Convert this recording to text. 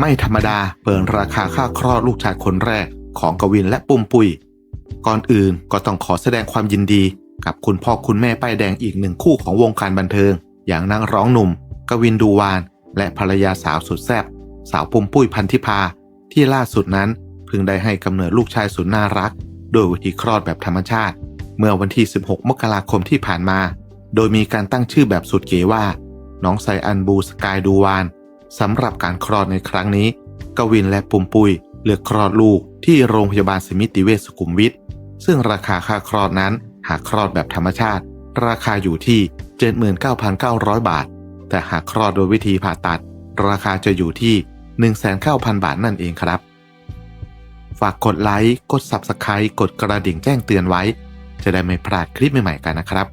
ไม่ธรรมดาเปิดราคาค่าคลอดลูกชายคนแรกของกวินและปุ้มปุย ก่อนอื่นก็ต้องขอแสดงความยินดี กับคุณพ่อคุณแม่ป้ายแดงอีกหนึ่งคู่ของวงการบันเทิง อย่างนักร้องหนุ่ม กวินดูวาน และภรรยาสาวสุดแซ่บสาวปุ้มปุ้ยพันธิพา ที่ล่าสุดนั้นเพิ่งได้ให้กำเนิดลูกชายสุดน่ารัก โดยวิธีคลอดแบบธรรมชาติ เมื่อวันที่ 16 มกราคมที่ผ่านมา โดยมีการตั้งชื่อแบบสุดเก๋ว่า น้องไซอันบูสกายดูวาน สำหรับการคลอดในครั้งนี้ กวินและปุ่มปุยเลือกคลอดลูกที่โรงพยาบาลสมิติเวชสุขุมวิทซึ่งราคาค่าคลอดนั้นหากคลอดแบบธรรมชาติ ราคาอยู่ที่ 79,900 บาท แต่หากคลอดโดยวิธีผ่าตัด ราคาจะอยู่ที่ 1,900 บาทนั่นเองครับ ฝากกดไลค์ กด Subscribe กดกระดิ่งแจ้งเตือนไว้ จะได้ไม่พลาดคลิปใหม่ๆกันนะครับ